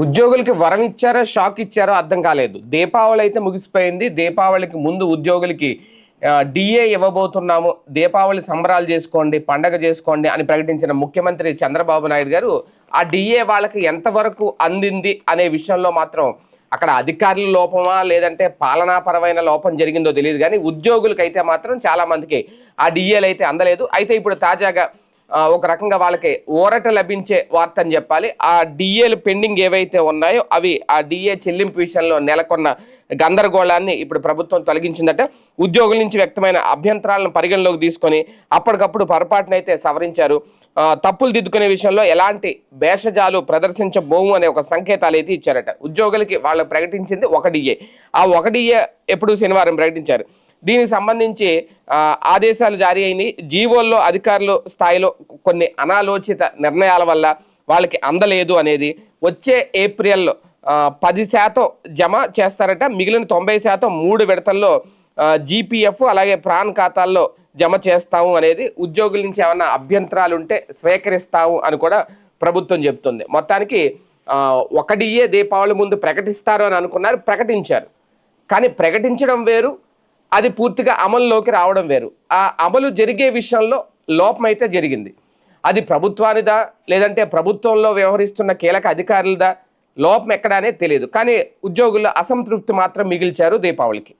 ఉద్యోగులకి వరం ఇచ్చారో షాక్ ఇచ్చారో అర్థం కాలేదు. దీపావళి అయితే ముగిసిపోయింది. దీపావళికి ముందు ఉద్యోగులకి డిఏ ఇవ్వబోతున్నాము. దీపావళి సంబరాలు చేసుకోండి పండగ చేసుకోండి అని ప్రకటించిన ముఖ్యమంత్రి చంద్రబాబు నాయుడు గారు ఆ డిఏ వాళ్ళకి ఎంతవరకు అందింది అనే విషయంలో మాత్రం అక్కడ అధికారుల లోపమా లేదంటే పాలనాపరమైన లోపం జరిగిందో తెలియదు. కానీ ఉద్యోగులకైతే మాత్రం చాలామందికి ఆ డిఏలు అయితే అందలేదు. అయితే ఇప్పుడు తాజాగా ఒక రకంగా వాళ్ళకి ఊరట లభించే వార్త అని చెప్పాలి. ఆ డిఏలు పెండింగ్ ఏవైతే ఉన్నాయో అవి ఆ డిఏ చెల్లింపు విషయంలో నెలకొన్న గందరగోళాన్ని ఇప్పుడు ప్రభుత్వం తొలగించిందట. ఉద్యోగుల నుంచి వ్యక్తమైన అభ్యంతరాలను పరిగణలోకి తీసుకొని అప్పటికప్పుడు పొరపాటునైతే సవరించారు. తప్పులు దిద్దుకునే విషయంలో ఎలాంటి భేషజాలు ప్రదర్శించబోము అనే ఒక సంకేతాలు అయితే ఇచ్చారట. ఉద్యోగులకి వాళ్ళు ప్రకటించింది ఒక డిఏ. ఆ ఒక డిఏ ఎప్పుడు శనివారం ప్రకటించారు. దీనికి సంబంధించి ఆదేశాలు జారీ అయినాయి. జీవోల్లో అధికారులు స్థాయిలో కొన్ని అనాలోచిత నిర్ణయాల వల్ల వాళ్ళకి అందలేదు అనేది వచ్చే ఏప్రిల్లో పది శాతం జమ చేస్తారట. మిగిలిన తొంభై శాతం మూడు విడతల్లో జీపీఎఫ్ అలాగే ప్రాన్ ఖాతాల్లో జమ చేస్తాము అనేది ఉద్యోగుల నుంచి ఏమైనా అభ్యంతరాలు ఉంటే స్వీకరిస్తాము అని కూడా ప్రభుత్వం చెప్తుంది. మొత్తానికి ఒకటియే దీపావళి ముందు ప్రకటిస్తారు అని అనుకున్నారు ప్రకటించారు. కానీ ప్రకటించడం వేరు అది పూర్తిగా అమల్లోకి రావడం వేరు. ఆ అమలు జరిగే విషయంలో లోపమైతే జరిగింది. అది ప్రభుత్వానిదా లేదంటే ప్రభుత్వంలో వ్యవహరిస్తున్న కీలక అధికారులదా లోపం ఎక్కడానే తెలియదు కానీ ఉద్యోగుల్లో అసంతృప్తి మాత్రం మిగిల్చారు దీపావళికి.